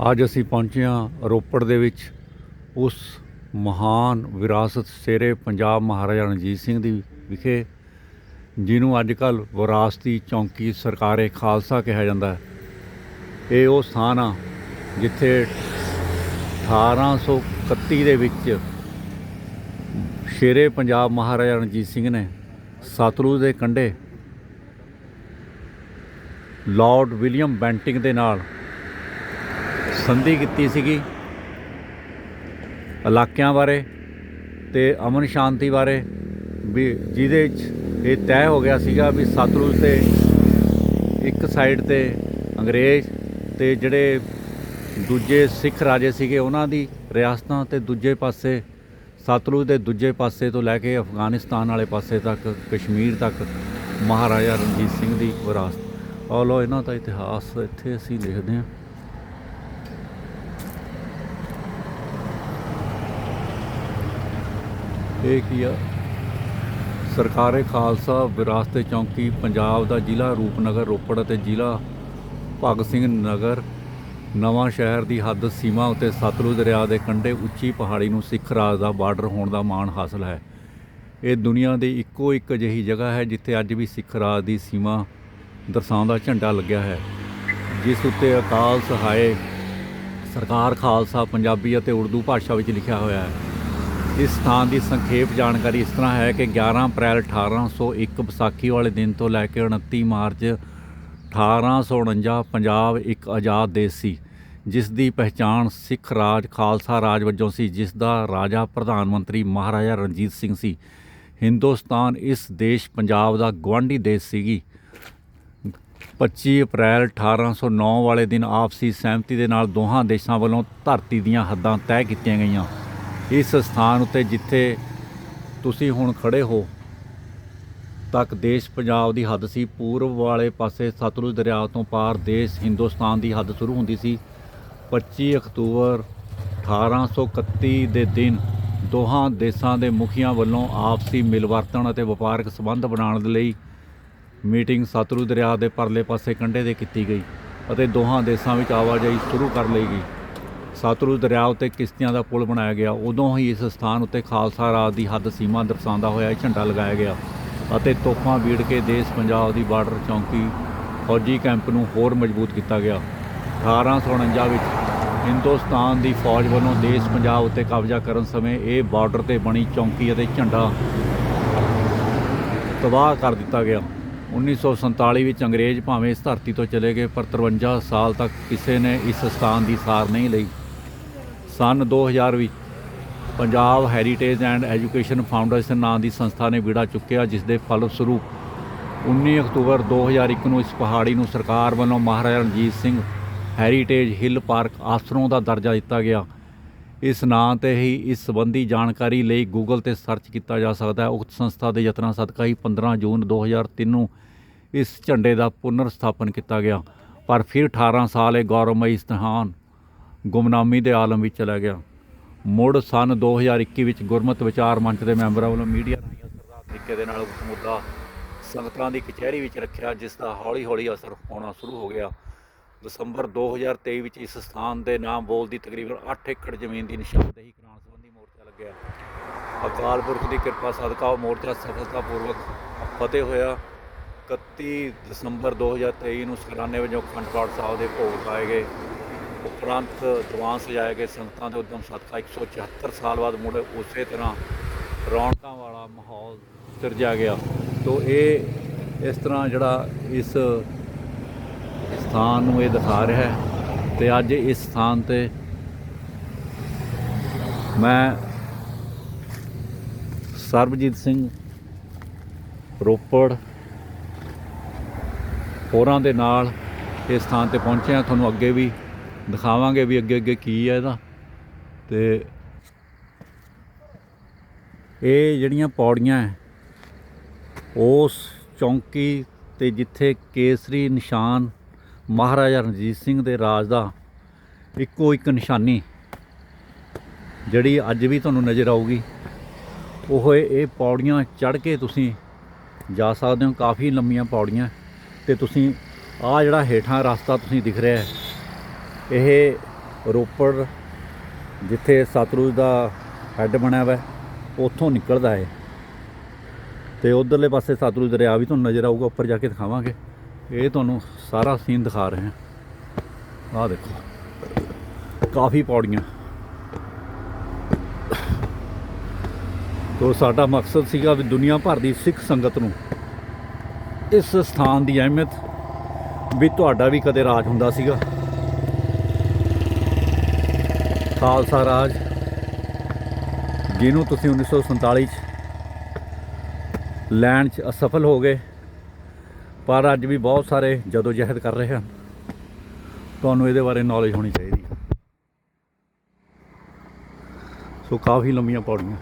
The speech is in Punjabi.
ਅੱਜ ਅਸੀਂ ਪਹੁੰਚੇ ਹਾਂ ਰੋਪੜ ਦੇ ਵਿੱਚ। ਉਸ ਮਹਾਨ ਵਿਰਾਸਤ ਸ਼ੇਰੇ ਪੰਜਾਬ ਮਹਾਰਾਜਾ ਰਣਜੀਤ ਸਿੰਘ ਦੀ ਵਿਖੇ, ਜਿਹਨੂੰ ਅੱਜ ਕੱਲ ਵਿਰਾਸਤੀ ਚੌਂਕੀ ਸਰਕਾਰੇ ਖਾਲਸਾ ਕਿਹਾ ਜਾਂਦਾ ਹੈ। ਇਹ ਉਹ ਸਥਾਨ ਆ ਜਿੱਥੇ 1831 ਦੇ ਵਿੱਚ ਸ਼ੇਰੇ ਪੰਜਾਬ ਮਹਾਰਾਜਾ ਰਣਜੀਤ ਸਿੰਘ ਨੇ ਸਤਲੁਜ ਦੇ ਕੰਢੇ ਲਾਰਡ ਵਿਲੀਅਮ ਬੈਂਟਿੰਗ ਦੇ ਨਾਲ ਸੰਧੀ ਕੀਤੀ ਸੀਗੀ। ਇਲਾਕਿਆਂ ਬਾਰੇ ਤੇ ਅਮਨ ਸ਼ਾਂਤੀ ਬਾਰੇ ਵੀ ਜਿਹਦੇ 'ਚ ਇਹ ਤੈਅ ਹੋ ਗਿਆ ਸੀਗਾ ਵੀ ਸਤਲੁਜ ਤੇ ਇੱਕ ਸਾਈਡ ਤੇ ਅੰਗਰੇਜ਼ ਤੇ ਜਿਹੜੇ ਦੂਜੇ ਸਿੱਖ ਰਾਜੇ ਸੀਗੇ, ਉਹਨਾਂ ਦੀ ਰਿਆਸਤਾਂ ਤੇ ਦੂਜੇ ਪਾਸੇ, ਸਤਲੁਜ ਦੇ ਦੂਜੇ ਪਾਸੇ ਤੋਂ ਲੈ ਕੇ ਅਫਗਾਨਿਸਤਾਨ ਵਾਲੇ ਪਾਸੇ ਤੱਕ, ਕਸ਼ਮੀਰ ਤੱਕ ਮਹਾਰਾਜਾ ਰਣਜੀਤ ਸਿੰਘ ਦੀ ਵਿਰਾਸਤ। ਆਹ ਲੋ ਇਹਨਾਂ ਦਾ ਇਤਿਹਾਸ ਇੱਥੇ ਅਸੀਂ ਲਿਖਦੇ ਹਾਂ। ਇਹ ਕੀ ਆ? ਸਰਕਾਰੇ ਖਾਲਸਾ ਵਿਰਾਸਤੇ ਚੌਂਕੀ ਪੰਜਾਬ ਦਾ ਜ਼ਿਲ੍ਹਾ ਰੂਪਨਗਰ, ਰੋਪੜ ਅਤੇ ਜ਼ਿਲ੍ਹਾ ਭਗਤ ਸਿੰਘ ਨਗਰ ਨਵਾਂ ਸ਼ਹਿਰ ਦੀ ਹੱਦ ਸੀਮਾ ਉੱਤੇ ਸਤਲੁਜ ਦਰਿਆ ਦੇ ਕੰਢੇ ਉੱਚੀ ਪਹਾੜੀ ਨੂੰ ਸਿੱਖ ਰਾਜ ਦਾ ਬਾਰਡਰ ਹੋਣ ਦਾ ਮਾਣ ਹਾਸਲ ਹੈ। ਇਹ ਦੁਨੀਆ ਦੀ ਇੱਕੋ ਇੱਕ ਅਜਿਹੀ ਜਗ੍ਹਾ ਹੈ ਜਿੱਥੇ ਅੱਜ ਵੀ ਸਿੱਖ ਰਾਜ ਦੀ ਸੀਮਾ ਦਰਸਾਉਂਦਾ ਝੰਡਾ ਲੱਗਿਆ ਹੈ। ਜਿਸ ਉੱਤੇ ਅਕਾਲ ਸਹਾਏ ਸਰਕਾਰ ਖਾਲਸਾ ਪੰਜਾਬੀ ਅਤੇ ਉਰਦੂ ਭਾਸ਼ਾ ਵਿੱਚ ਲਿਖਿਆ ਹੋਇਆ ਹੈ। ਇਸ ਸਥਾਨ ਦੀ ਸੰਖੇਪ ਜਾਣਕਾਰੀ ਇਸ ਤਰ੍ਹਾਂ ਹੈ ਕਿ 11 ਅਪ੍ਰੈਲ 1801 ਵਿਸਾਖੀ ਵਾਲੇ ਦਿਨ ਤੋਂ ਲੈ ਕੇ 29 ਮਾਰਚ 1849 ਪੰਜਾਬ ਇੱਕ ਆਜ਼ਾਦ ਦੇਸ਼ ਸੀ, ਜਿਸ ਦੀ ਪਹਿਚਾਣ ਸਿੱਖ ਰਾਜ, ਖਾਲਸਾ ਰਾਜ ਵਜੋਂ ਸੀ, ਜਿਸ ਦਾ ਰਾਜਾ ਪ੍ਰਧਾਨ ਮੰਤਰੀ ਮਹਾਰਾਜਾ ਰਣਜੀਤ ਸਿੰਘ ਸੀ। ਹਿੰਦੁਸਤਾਨ ਇਸ ਦੇਸ਼ ਪੰਜਾਬ ਦਾ ਗਵਾਂਢੀ ਦੇਸ਼ ਸੀਗੀ। 25 ਅਪ੍ਰੈਲ 1809 ਵਾਲੇ ਦਿਨ ਆਪਸੀ ਸਹਿਮਤੀ ਦੇ ਨਾਲ ਦੋਹਾਂ ਦੇਸ਼ਾਂ ਵੱਲੋਂ ਧਰਤੀ ਦੀਆਂ ਹੱਦਾਂ ਤੈਅ ਕੀਤੀਆਂ ਗਈਆਂ। ਇਸ ਸਥਾਨ ਉੱਤੇ ਜਿੱਥੇ ਤੁਸੀਂ ਹੁਣ ਖੜੇ ਹੋ, ਤੱਕ ਦੇਸ਼ ਪੰਜਾਬ ਦੀ ਹੱਦ ਸੀ। ਪੂਰਬ ਵਾਲੇ ਪਾਸੇ ਸਤਲੁਜ ਦਰਿਆ ਤੋਂ ਪਾਰ ਦੇਸ਼ ਹਿੰਦੁਸਤਾਨ ਦੀ ਹੱਦ ਸ਼ੁਰੂ ਹੁੰਦੀ ਸੀ। 25 ਅਕਤੂਬਰ 1831 ਦੇ ਦਿਨ ਦੋਹਾਂ ਦੇਸ਼ਾਂ ਦੇ ਮੁਖੀਆਂ ਵੱਲੋਂ ਆਪਸੀ ਮਿਲਵਰਤਣ ਅਤੇ ਵਪਾਰਕ ਸੰਬੰਧ ਬਣਾਉਣ ਦੇ ਲਈ ਮੀਟਿੰਗ ਸਤਲੁਜ ਦਰਿਆ ਦੇ ਪਰਲੇ ਪਾਸੇ ਕੰਢੇ ਤੇ ਕੀਤੀ ਗਈ ਅਤੇ ਦੋਹਾਂ ਦੇਸ਼ਾਂ ਵਿੱਚ ਆਵਾਜਾਈ ਸ਼ੁਰੂ ਕਰ ਲਈ ਗਈ। ਸਤਲੁਜ ਦਰਿਆ ਉੱਤੇ ਕਿਸ਼ਤੀਆਂ ਦਾ ਪੁਲ ਬਣਾਇਆ ਗਿਆ। ਉਦੋਂ ਹੀ ਇਸ ਸਥਾਨ ਉੱਤੇ ਖਾਲਸਾ ਰਾਜ ਦੀ ਹੱਦ ਸੀਮਾ ਦਰਸਾਉਂਦਾ ਹੋਇਆ ਇਹ ਝੰਡਾ ਲਗਾਇਆ ਗਿਆ ਅਤੇ ਤੋਪਾਂ ਵੀੜ ਕੇ ਦੇਸ਼ ਪੰਜਾਬ ਦੀ ਬਾਰਡਰ ਚੌਂਕੀ ਫੌਜੀ ਕੈਂਪ ਨੂੰ ਹੋਰ ਮਜ਼ਬੂਤ ਕੀਤਾ ਗਿਆ। 1849 ਵਿੱਚ ਹਿੰਦੁਸਤਾਨ ਦੀ ਫੌਜ ਵੱਲੋਂ ਦੇਸ਼ ਪੰਜਾਬ ਉੱਤੇ ਕਬਜ਼ਾ ਕਰਨ ਸਮੇਂ ਇਹ ਬਾਰਡਰ ਤੇ ਬਣੀ ਚੌਂਕੀ ਅਤੇ ਝੰਡਾ ਤਬਾਹ ਕਰ ਦਿੱਤਾ ਗਿਆ। 1947 ਵਿੱਚ ਅੰਗਰੇਜ਼ ਭਾਵੇਂ ਇਸ ਧਰਤੀ ਤੋਂ ਚਲੇ ਗਏ, ਪਰ 53 ਸਾਲ ਤੱਕ ਕਿਸੇ ਨੇ ਇਸ ਸਥਾਨ ਦੀ ਸਾਰ ਨਹੀਂ ਲਈ। ਸਨ 2000 ਵਿੱਚ Punjab heritage and education foundation ਨਾਂ ਦੀ ਸੰਸਥਾ ਨੇ ਵਿੜਾ ਚੁੱਕਿਆ ਜਿਸ ਦੇ ਫਲਸਰੂਪ 19 ਅਕਤੂਬਰ 2001 ਨੂੰ ਇਸ ਪਹਾੜੀ ਨੂੰ ਸਰਕਾਰ ਵੱਲੋਂ Maharaja Ranjit Singh heritage hill park Asron ਦਾ ਦਰਜਾ ਦਿੱਤਾ ਗਿਆ। ਇਸ ਨਾਂ ਤੇ ਹੀ ਇਸ ਸੰਬੰਧੀ ਜਾਣਕਾਰੀ ਲਈ ਗੂਗਲ ਤੇ ਸਰਚ ਕੀਤਾ ਜਾ ਸਕਦਾ ਹੈ। ਉਕਤ ਸੰਸਥਾ ਦੇ ਯਤਨਾਂ ਸਦਕਾ ਹੀ 15 ਜੂਨ 2003 ਨੂੰ ਇਸ ਝੰਡੇ ਦਾ ਪੁਨਰ ਸਥਾਪਨ ਕੀਤਾ ਗਿਆ। ਪਰ ਫਿਰ 18 ਸਾਲ ਇਹ ਗੌਰਵਮਈ ਸਥਾਨ ਗੁਮਨਾਮੀ ਦੇ ਆਲਮ ਵਿੱਚ ਚਲਾ ਗਿਆ। ਮੁੜ ਸਨ 2021 ਵਿੱਚ ਗੁਰਮਤ ਵਿਚਾਰ ਮੰਚ ਦੇ ਮੈਂਬਰਾਂ ਵੱਲੋਂ ਮੀਡੀਆ ਰਾਹੀਂ ਅਸਰਦਾਰ ਤਰੀਕੇ ਦੇ ਨਾਲ ਉਸ ਮੁੱਦਾ ਸੰਗਤਾਂ ਦੀ ਕਚਹਿਰੀ ਵਿੱਚ ਰੱਖਿਆ, ਜਿਸ ਦਾ ਹੌਲੀ-ਹੌਲੀ ਅਸਰ ਹੋਣਾ ਸ਼ੁਰੂ ਹੋ ਗਿਆ। ਦਸੰਬਰ 2023 ਵਿੱਚ ਇਸ ਸਥਾਨ ਦੇ ਨਾਮ ਬੋਲਦੀ ਤਕਰੀਬਨ 8 ਏਕੜ ਜ਼ਮੀਨ ਦੀ ਨਿਸ਼ਾਨਦੇਹੀ ਕਰਾਉਣ ਸੰਬੰਧੀ ਮੋਰਚਾ ਲੱਗਿਆ। ਅਕਾਲ ਪੁਰਖ ਦੀ ਕਿਰਪਾ ਸਦਕਾ ਉਹ ਮੋਰਚਾ ਸਫਲਤਾਪੂਰਵਕ ਫਤਿਹ ਹੋਇਆ। 31 ਦਸੰਬਰ 2023 ਨੂੰ ਸਰਾਨੇ ਵਜੋਂ ਅਖੰਡ ਪਾਠ ਸਾਹਿਬ ਦੇ ਭੋਗ ਪਾਏ ਗਏ। ਉਪਰੰਤ ਦੀਵਾਨ ਸਜਾਏ ਗਏ ਸੰਗਤਾਂ ਦੇ ਉਦਮ ਸਦਕਾ 174 ਸਾਲ ਬਾਅਦ ਮੁੜ ਉਸੇ ਤਰ੍ਹਾਂ ਰੌਣਕਾਂ ਵਾਲਾ ਮਾਹੌਲ ਸਿਰਜਿਆ ਗਿਆ। ਤੋਂ ਇਹ ਇਸ ਤਰ੍ਹਾਂ ਜਿਹੜਾ ਇਸ ਸਥਾਨ ਨੂੰ ਇਹ ਦਿਖਾ ਰਿਹਾ ਹੈ ਤੇ ਅੱਜ ਇਸ ਸਥਾਨ ਤੇ ਮੈਂ ਸਰਬਜੀਤ ਸਿੰਘ ਰੋਪੜ ਹੋਰਾਂ ਦੇ ਨਾਲ ਇਸ ਸਥਾਨ ਤੇ ਪਹੁੰਚੇ ਹਾਂ ਤੁਹਾਨੂੰ ਅੱਗੇ ਵੀ ਦਿਖਾਵਾਂਗੇ ਵੀ ਅੱਗੇ ਅੱਗੇ ਕੀ ਹੈ ਇਹਦਾ। ਤੇ ਇਹ ਜਿਹੜੀਆਂ ਪੌੜੀਆਂ ਹੈ ਉਸ ਚੌਂਕੀ ਤੇ ਜਿੱਥੇ ਕੇਸਰੀ ਨਿਸ਼ਾਨ ਮਹਾਰਾਜਾ ਰਣਜੀਤ ਸਿੰਘ ਦੇ ਰਾਜ ਦਾ ਇੱਕੋ ਇੱਕ ਨਿਸ਼ਾਨੀ ਜਿਹੜੀ ਅੱਜ ਵੀ ਤੁਹਾਨੂੰ ਨਜ਼ਰ ਆਊਗੀ, ਉਹ ਇਹ ਇਹ ਪੌੜੀਆਂ ਚੜ੍ਹ ਕੇ ਤੁਸੀਂ ਜਾ ਸਕਦੇ ਹੋ। ਕਾਫੀ ਲੰਮੀਆਂ ਪੌੜੀਆਂ ਤੇ ਤੁਸੀਂ ਆਹ ਜਿਹੜਾ ਹੇਠਾਂ ਰਸਤਾ ਤੁਸੀਂ ਦਿਖ ਰਿਹਾ ਹੈ ਇਹ ਰੋਪੜ ਜਿੱਥੇ ਸਤਲੁਜ ਦਾ ਹੈੱਡ ਬਣਿਆ ਹੋਇਆ, ਉੱਥੋਂ ਨਿਕਲਦਾ ਹੈ ਤੇ ਉਧਰਲੇ ਪਾਸੇ ਸਤਲੁਜ ਦਰਿਆ ਵੀ ਤੁਹਾਨੂੰ ਨਜ਼ਰ ਆਊਗਾ, ਉੱਪਰ ਜਾ ਕੇ ਦਿਖਾਵਾਂਗੇ। ਇਹ ਤੁਹਾਨੂੰ ਸਾਰਾ ਸੀਨ ਦਿਖਾ ਰਹੇ ਹਾਂ। ਆਹ ਦੇਖੋ, ਕਾਫੀ ਪੌੜੀਆਂ। ਤੋ ਸਾਡਾ ਮਕਸਦ ਸੀਗਾ ਵੀ ਦੁਨੀਆ ਭਰ ਦੀ ਸਿੱਖ ਸੰਗਤ ਨੂੰ ਇਸ ਸਥਾਨ ਦੀ ਅਹਿਮੀਅਤ ਵੀ ਤੁਹਾਡਾ ਵੀ ਕਦੇ ਰਾਜ ਹੁੰਦਾ ਸੀਗਾ। ਖਾਲਸਾ ਰਾਜ। ਜਿਹਨੂੰ ਤੁਸੀਂ 1947 ਚ ਲੈਣ ਚ ਅਸਫਲ ਹੋ ਗਏ, ਪਰ ਅੱਜ ਵੀ ਬਹੁਤ ਸਾਰੇ ਜਦੋਂ ਜਹਿਦ ਕਰ ਰਹੇ ਹਨ। ਤੁਹਾਨੂੰ ਇਹਦੇ ਬਾਰੇ ਨੌਲੇਜ ਹੋਣੀ ਚਾਹੀਦੀ ਸੋ ਕਾਫੀ ਲੰਮੀਆਂ ਪੌੜੀਆਂ।